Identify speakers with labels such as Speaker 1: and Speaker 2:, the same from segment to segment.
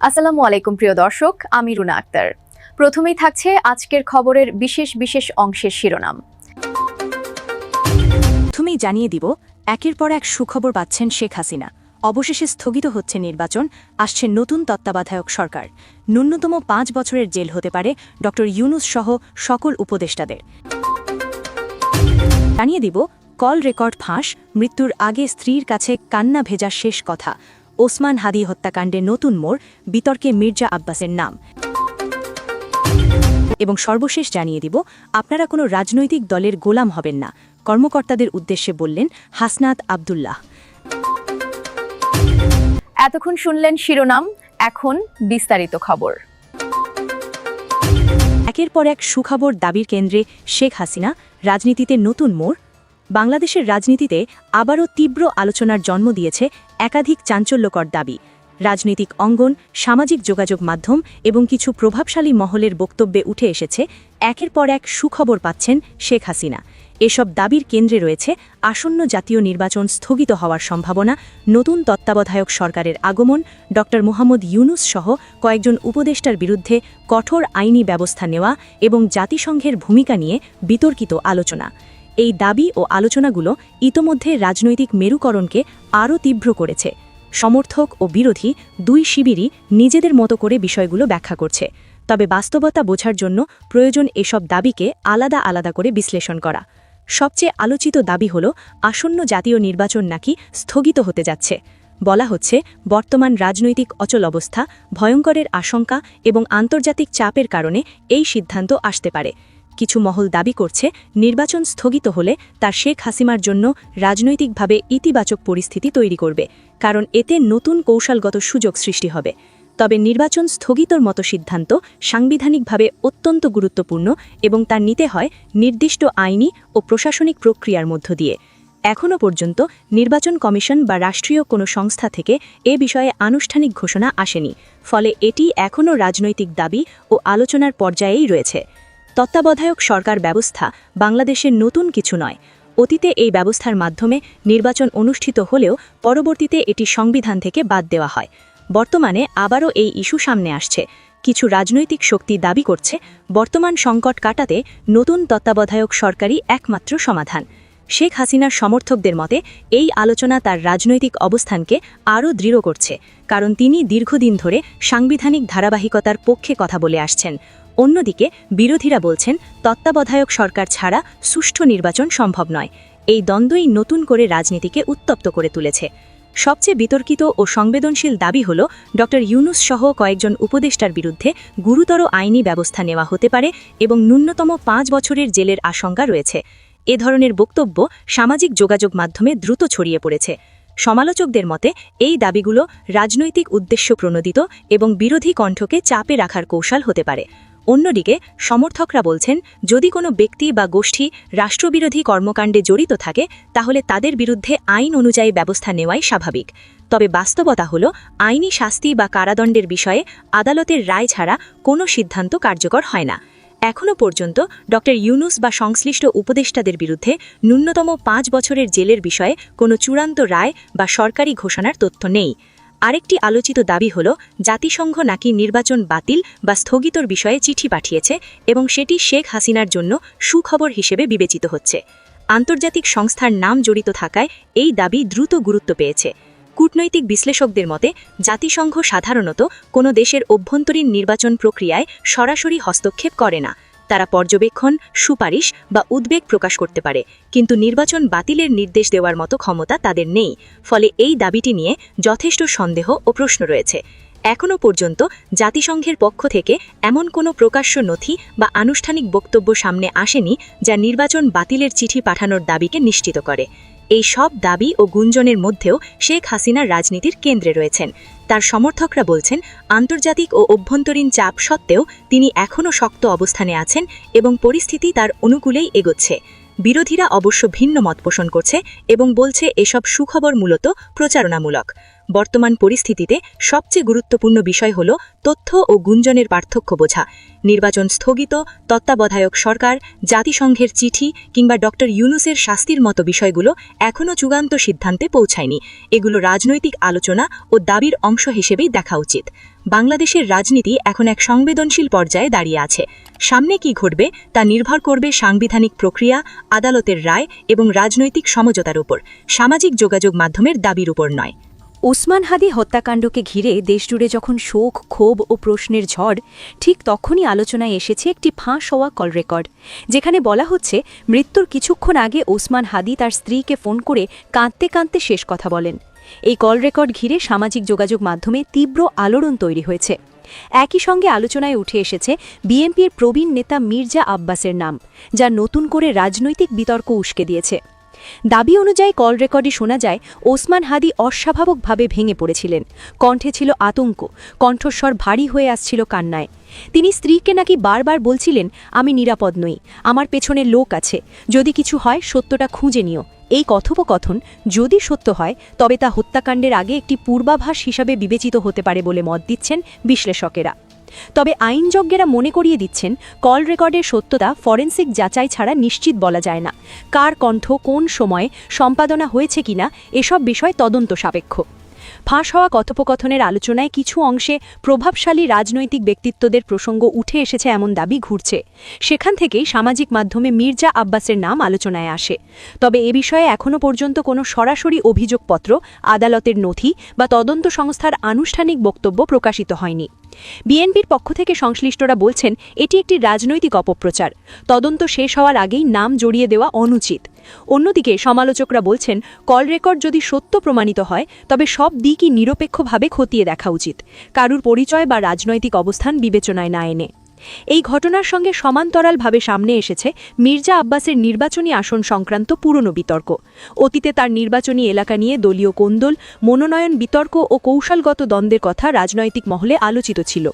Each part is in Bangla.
Speaker 1: আসসালামু আলাইকুম, প্রিয় দর্শক, আমি রুনা আক্তার। প্রথমেই থাকছে আজকের খবরের বিশেষ বিশেষ অংশের শিরোনাম।
Speaker 2: প্রথমেই জানিয়ে দিব, একের পর এক সুখবর পাচ্ছেন শেখ হাসিনা। অবশেষে স্থগিত হচ্ছে নির্বাচন, আসছে নতুন তত্ত্বাবধায়ক সরকার। ন্যূনতম পাঁচ বছরের জেল হতে পারে ড ইউনুস সহ সকল উপদেষ্টাদের। জানিয়ে দিব, কল রেকর্ড ফাঁস, মৃত্যুর আগে স্ত্রীর কাছে কান্না ভেজা শেষ কথা। ওসমান হাদি হত্যাকাণ্ডে নতুন মোড় বিতর্কে মির্জা আব্বাসের নাম। এবং সর্বশেষ জানিয়ে দিব আপনারা কোনো রাজনৈতিক দলের গোলাম হবেন না কর্মকর্তাদের উদ্দেশ্যে বললেন হাসনাত আবদুল্লাহ।
Speaker 1: এতক্ষণ শুনলেন শিরোনাম এখন বিস্তারিত খবর।
Speaker 2: একের পর এক সুখবর দাবির কেন্দ্রে শেখ হাসিনা রাজনীতিতে নতুন মোড় বাংলাদেশের রাজনীতিতে আবারও তীব্র আলোচনার জন্ম দিয়েছে একাধিক চাঞ্চল্যকর দাবি। রাজনৈতিক অঙ্গন, সামাজিক যোগাযোগ মাধ্যম এবং কিছু প্রভাবশালী মহলের বক্তব্যে উঠে এসেছে, একের পর এক সুখবর পাচ্ছেন শেখ হাসিনা। এসব দাবির কেন্দ্রে রয়েছে আসন্ন জাতীয় নির্বাচন স্থগিত হওয়ার সম্ভাবনা, নতুন তত্ত্বাবধায়ক সরকারের আগমন, ড. মোহাম্মদ ইউনুস সহ কয়েকজন উপদেষ্টার বিরুদ্ধে কঠোর আইনি ব্যবস্থা নেওয়া এবং জাতিসংঘের ভূমিকা নিয়ে বিতর্কিত আলোচনা। এই দাবি ও আলোচনাগুলো ইতোমধ্যে রাজনৈতিক মেরুকরণকে আরও তীব্র করেছে। সমর্থক ও বিরোধী দুই শিবিরই নিজেদের মতো করে বিষয়গুলো ব্যাখ্যা করছে। তবে বাস্তবতা বোঝার জন্য প্রয়োজন এসব দাবিকে আলাদা আলাদা করে বিশ্লেষণ করা। সবচেয়ে আলোচিত দাবি হল, আসন্ন জাতীয় নির্বাচন নাকি স্থগিত হতে যাচ্ছে। বলা হচ্ছে, বর্তমান রাজনৈতিক অচল অবস্থা, ভয়ঙ্করের আশঙ্কা এবং আন্তর্জাতিক চাপের কারণে এই সিদ্ধান্ত আসতে পারে। কিছু মহল দাবি করছে, নির্বাচন স্থগিত হলে তার শেখ হাসিমার জন্য রাজনৈতিকভাবে ইতিবাচক পরিস্থিতি তৈরি করবে, কারণ এতে নতুন কৌশলগত সুযোগ সৃষ্টি হবে। তবে নির্বাচন স্থগিতর মতো সিদ্ধান্ত সাংবিধানিকভাবে অত্যন্ত গুরুত্বপূর্ণ এবং তা নিতে হয় নির্দিষ্ট আইনি ও প্রশাসনিক প্রক্রিয়ার মধ্য দিয়ে। এখনও পর্যন্ত নির্বাচন কমিশন বা রাষ্ট্রীয় কোনো সংস্থা থেকে এ বিষয়ে আনুষ্ঠানিক ঘোষণা আসেনি, ফলে এটি এখনও রাজনৈতিক দাবি ও আলোচনার পর্যায়েই রয়েছে। তত্ত্বাবধায়ক সরকার ব্যবস্থা বাংলাদেশের নতুন কিছু নয়। অতীতে এই ব্যবস্থার মাধ্যমে নির্বাচন অনুষ্ঠিত হলেও পরবর্তীতে এটি সংবিধান থেকে বাদ দেওয়া হয়। বর্তমানে আবারও এই ইস্যু সামনে আসছে। কিছু রাজনৈতিক শক্তি দাবি করছে, বর্তমান সংকট কাটাতে নতুন তত্ত্বাবধায়ক সরকারই একমাত্র সমাধান। শেখ হাসিনার সমর্থকদের মতে, এই আলোচনা তার রাজনৈতিক অবস্থানকে আরও দৃঢ় করছে, কারণ তিনি দীর্ঘদিন ধরে সাংবিধানিক ধারাবাহিকতার পক্ষে কথা বলে আসছেন। অন্যদিকে বিরোধীরা বলছেন, তত্ত্বাবধায়ক সরকার ছাড়া সুষ্ঠু নির্বাচন সম্ভব নয়। এই দ্বন্দ্বই নতুন করে রাজনীতিকে উত্তপ্ত করে তুলেছে। সবচেয়ে বিতর্কিত ও সংবেদনশীল দাবি হল, ড. ইউনুস সহ কয়েকজন উপদেষ্টার বিরুদ্ধে গুরুতর আইনি ব্যবস্থা নেওয়া হতে পারে এবং ন্যূনতম পাঁচ বছরের জেলের আশঙ্কা রয়েছে। এ ধরনের বক্তব্য সামাজিক যোগাযোগ মাধ্যমে দ্রুত ছড়িয়ে পড়েছে। সমালোচকদের মতে, এই দাবিগুলো রাজনৈতিক উদ্দেশ্য প্রণোদিত এবং বিরোধী কণ্ঠকে চাপে রাখার কৌশল হতে পারে। অন্যদিকে, সমর্থকরা বলছেন, যদি কোনো ব্যক্তি বা গোষ্ঠী রাষ্ট্রবিরোধী কর্মকাণ্ডে জড়িত থাকে, তাহলে তাদের বিরুদ্ধে আইন অনুযায়ী ব্যবস্থা নেওয়াই স্বাভাবিক। তবে বাস্তবতা হল, আইনি শাস্তি বা কারাদণ্ডের বিষয়ে আদালতের রায় ছাড়া কোনো সিদ্ধান্ত কার্যকর হয় না। এখনও পর্যন্ত ড. ইউনুস বা সংশ্লিষ্ট উপদেষ্টাদের বিরুদ্ধে ন্যূনতম পাঁচ বছরের জেলের বিষয়ে কোনো চূড়ান্ত রায় বা সরকারি ঘোষণার তথ্য নেই। আরেকটি আলোচিত দাবি হল, জাতিসংঘ নাকি নির্বাচন বাতিল বা স্থগিতর বিষয়ে চিঠি পাঠিয়েছে এবং সেটি শেখ হাসিনার জন্য সুখবর হিসেবে বিবেচিত হচ্ছে। আন্তর্জাতিক সংস্থার নাম জড়িত থাকায় এই দাবি দ্রুত গুরুত্ব পেয়েছে। কূটনৈতিক বিশ্লেষকদের মতে, জাতিসংঘ সাধারণত কোনো দেশের অভ্যন্তরীণ নির্বাচন প্রক্রিয়ায় সরাসরি হস্তক্ষেপ করে না। তারা পর্যবেক্ষণ, সুপারিশ বা উদ্বেগ প্রকাশ করতে পারে, কিন্তু নির্বাচন বাতিলের নির্দেশ দেওয়ার মতো ক্ষমতা তাদের নেই, ফলে এই দাবিটি নিয়ে যথেষ্ট সন্দেহ ও প্রশ্ন রয়েছে। এখনও পর্যন্ত জাতিসংঘের পক্ষ থেকে এমন কোনো প্রকাশ্য নথি বা আনুষ্ঠানিক বক্তব্য সামনে আসেনি যা নির্বাচন বাতিলের চিঠি পাঠানোর দাবিকে নিশ্চিত করে। এই সব দাবি ও গুঞ্জনের মধ্যেও শেখ হাসিনার রাজনীতির কেন্দ্রে রয়েছেন। তার সমর্থকরা বলছেন, আন্তর্জাতিক ও অভ্যন্তরীণ চাপ সত্ত্বেও তিনি এখনও শক্ত অবস্থানে আছেন এবং পরিস্থিতি তার অনুকূলেই এগোচ্ছে। বিরোধীরা অবশ্য ভিন্ন মত পোষণ করছে এবং বলছে এসব সুখবর মূলত প্রচারণামূলক। বর্তমান পরিস্থিতিতে সবচেয়ে গুরুত্বপূর্ণ বিষয় হল তথ্য ও গুঞ্জনের পার্থক্য বোঝা। নির্বাচন স্থগিত, তত্ত্বাবধায়ক সরকার, জাতিসংঘের চিঠি কিংবা ডক্টর ইউনুসের শাস্তির মতো বিষয়গুলো এখনও চূড়ান্ত সিদ্ধান্তে পৌঁছায়নি। এগুলো রাজনৈতিক আলোচনা ও দাবির অংশ হিসেবেই দেখা উচিত। বাংলাদেশের রাজনীতি এখন এক সংবেদনশীল পর্যায়ে দাঁড়িয়ে আছে। সামনে কি ঘটবে তা নির্ভর করবে সাংবিধানিক প্রক্রিয়া, আদালতের রায় এবং রাজনৈতিক সমঝোতার উপর। সামাজিক যোগাযোগ মাধ্যমের দাবির উপর নয়।
Speaker 3: ওসমান হাদি হত্যাকাণ্ডকে ঘিরে দেশজুড়ে যখন শোক, ক্ষোভ ও প্রশ্নের ঝড়, ঠিক তখনই আলোচনায় এসেছে একটি ফাঁস হওয়া কল রেকর্ড, যেখানে বলা হচ্ছে, মৃত্যুর কিছুক্ষণ আগে ওসমান হাদি তার স্ত্রীকে ফোন করে কাঁদতে কাঁদতে শেষ কথা বলেন। এই কল রেকর্ড ঘিরে সামাজিক যোগাযোগ মাধ্যমে তীব্র আলোড়ন তৈরি হয়েছে। একই সঙ্গে আলোচনায় উঠে এসেছে, বিএনপির প্রবীণ নেতা মির্জা আব্বাসের নাম, যা নতুন করে রাজনৈতিক বিতর্ক উস্কে দিয়েছে। দাবি অনুযায়ী কল রেকর্ডে শোনা যায়, ওসমান হাদি অস্বাভাবিকভাবে ভেঙে পড়েছিলেন। কণ্ঠে ছিল আতঙ্ক, কণ্ঠস্বর ভারী হয়ে আসছিল কান্নায়। তিনি স্ত্রীকে নাকি বারবার বলছিলেন, আমি নিরাপদ নই, আমার পেছনে লোক আছে, যদি কিছু হয় সত্যটা খুঁজে নিও। এই কথোপকথন যদি সত্য হয়, তবে তা হত্যাকাণ্ডের আগে একটি পূর্বাভাস হিসাবে বিবেচিত হতে পারে বলে মত দিচ্ছেন বিশ্লেষকেরা। তবে আইনজ্ঞেরা মনে করিয়ে দিচ্ছেন, কল রেকর্ডের সত্যতা ফরেন্সিক যাচাই ছাড়া নিশ্চিত বলা যায় না। কার কণ্ঠ কোন সময়ে সম্পাদনা হয়েছে কিনা, এসব বিষয় তদন্ত সাপেক্ষ। ফাঁস হওয়া কথোপকথনের আলোচনায় কিছু অংশে প্রভাবশালী রাজনৈতিক ব্যক্তিত্বদের প্রসঙ্গ উঠে এসেছে এমন দাবি ঘুরছে। সেখান থেকেই সামাজিক মাধ্যমে মির্জা আব্বাসের নাম আলোচনায় আসে। তবে এ বিষয়ে এখনও পর্যন্ত কোনো সরাসরি অভিযোগপত্র, আদালতের নথি বা তদন্ত সংস্থার আনুষ্ঠানিক বক্তব্য প্রকাশিত হয়নি। বিএনপির পক্ষ থেকে সংশ্লিষ্টরা বলছেন, এটি একটি রাজনৈতিক অপপ্রচার। তদন্ত শেষ হওয়ার আগেই নাম জড়িয়ে দেওয়া অনুচিত। অন্যদিকে সমালোচকরা বলছেন, কল রেকর্ড যদি সত্য প্রমাণিত হয়, তবে সব দিকই নিরপেক্ষভাবে খতিয়ে দেখা উচিত। কারুর পরিচয় বা রাজনৈতিক অবস্থান বিবেচনায় না এনে। এই ঘটনার সঙ্গে সমান্তরালভাবে সামনে এসেছে মির্জা আব্বাসের নির্বাচনী আসন সংক্রান্ত পুরনো বিতর্ক। অতীতে তার নির্বাচনী এলাকা নিয়ে দলীয় কোন্দল, মনোনয়ন বিতর্ক ও কৌশলগত দ্বন্দ্বের কথা রাজনৈতিক মহলে আলোচিত ছিল।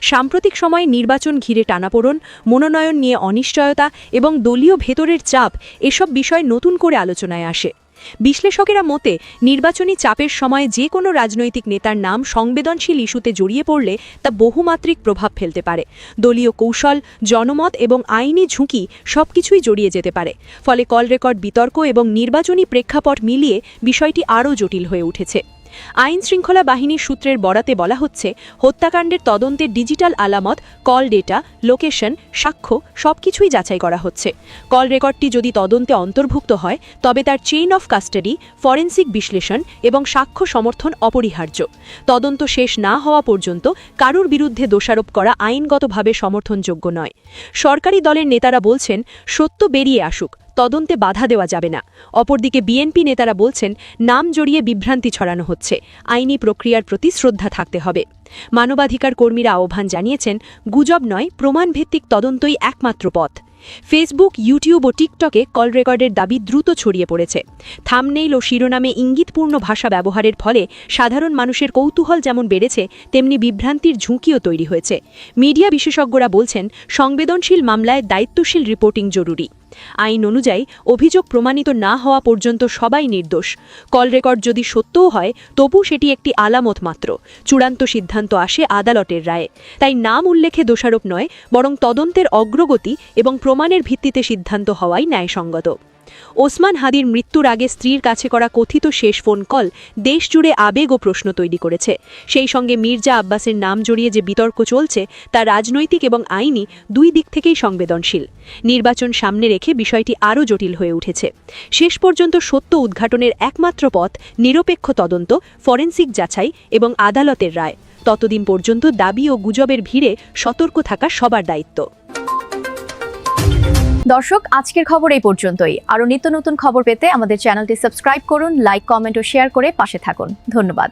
Speaker 3: সাম্প্রতিক সময়ে নির্বাচন ঘিরে টানাপোড়ন, মনোনয়ন নিয়ে অনিশ্চয়তা এবং দলীয় ভেতরের চাপ এসব বিষয় নতুন করে আলোচনায় আসে। বিশ্লেষকেরা মতে, নির্বাচনী চাপের সময় যে কোনো রাজনৈতিক নেতার নাম সংবেদনশীল ইস্যুতে জড়িয়ে পড়লে তা বহুমাত্রিক প্রভাব ফেলতে পারে। দলীয় কৌশল, জনমত এবং আইনি ঝুঁকি সবকিছুই জড়িয়ে যেতে পারে। ফলে কল রেকর্ড বিতর্ক এবং নির্বাচনী প্রেক্ষাপট মিলিয়ে বিষয়টি আরও জটিল হয়ে উঠেছে। আইন শৃঙ্খলা বাহিনীর সূত্রের বরাতে বলা হচ্ছে, হত্যাকাণ্ডের তদন্তের ডিজিটাল আলামত, কল ডেটা, লোকেশন, সাক্ষ্য সবকিছুই যাচাই করা হচ্ছে। কল রেকর্ডটি যদি তদন্তে অন্তর্ভুক্ত হয়, তবে তার চেইন অফ কাস্টাডি, ফরেন্সিক বিশ্লেষণ এবং সাক্ষ্য সমর্থন অপরিহার্য। তদন্ত শেষ না হওয়া পর্যন্ত কারুর বিরুদ্ধে দোষারোপ করা আইনগতভাবে সমর্থনযোগ্য নয়। সরকারি দলের নেতারা বলছেন, সত্য বেরিয়ে আসুক তদন্তে বাধা দেওয়া যাবে না। অপরদিকে বিএনপি নেতারা বলছেন, নাম জড়িয়ে বিভ্রান্তি ছড়ানো হচ্ছে। আইনি প্রক্রিয়ার প্রতি শ্রদ্ধা থাকতে হবে। মানবাধিকার কর্মীরা আহ্বান জানিয়েছেন, গুজব নয়, প্রমাণভিত্তিক তদন্তই একমাত্র পথ। ফেসবুক, ইউটিউব ও টিকটকে কল রেকর্ডের দাবি দ্রুত ছড়িয়ে পড়েছে। থামনেইল ও শিরোনামে ইঙ্গিতপূর্ণ ভাষা ব্যবহারের ফলে সাধারণ মানুষের কৌতূহল যেমন বেড়েছে, তেমনি বিভ্রান্তির ঝুঁকিও তৈরি হয়েছে। মিডিয়া বিশেষজ্ঞরা বলছেন, সংবেদনশীল মামলায় দায়িত্বশীল রিপোর্টিং জরুরি। আইন অনুযায়ী অভিযোগ প্রমাণিত না হওয়া পর্যন্ত সবাই নির্দোষ। কল রেকর্ড যদি সত্যও হয়, তবু সেটি একটি আলামত মাত্র। চূড়ান্ত সিদ্ধান্ত আসে আদালতের রায়ে। তাই নাম উল্লেখে দোষারোপ নয়, বরং তদন্তের অগ্রগতি এবং প্রমাণের ভিত্তিতে সিদ্ধান্ত হওয়াই ন্যায়সঙ্গত। ওসমান হাদির মৃত্যুর আগে স্ত্রীর কাছে করা কথিত শেষ ফোন কল দেশজুড়ে আবেগ ও প্রশ্ন তৈরি করেছে। সেই সঙ্গে মির্জা আব্বাসের নাম জড়িয়ে যে বিতর্ক চলছে, তা রাজনৈতিক এবং আইনি দুই দিক থেকেই সংবেদনশীল। নির্বাচন সামনে রেখে বিষয়টি আরও জটিল হয়ে উঠেছে। শেষ পর্যন্ত সত্য উদ্ঘাটনের একমাত্র পথ নিরপেক্ষ তদন্ত, ফরেন্সিক যাচাই এবং আদালতের রায়। ততদিন পর্যন্ত দাবি ও গুজবের ভিড়ে সতর্ক থাকা সবার দায়িত্ব।
Speaker 1: দর্শক, আজকের খবর এই পর্যন্তই। আরও নিত্য নতুন খবর পেতে আমাদের চ্যানেলটি সাবস্ক্রাইব করুন, লাইক, কমেন্ট ও শেয়ার করে পাশে থাকুন। ধন্যবাদ।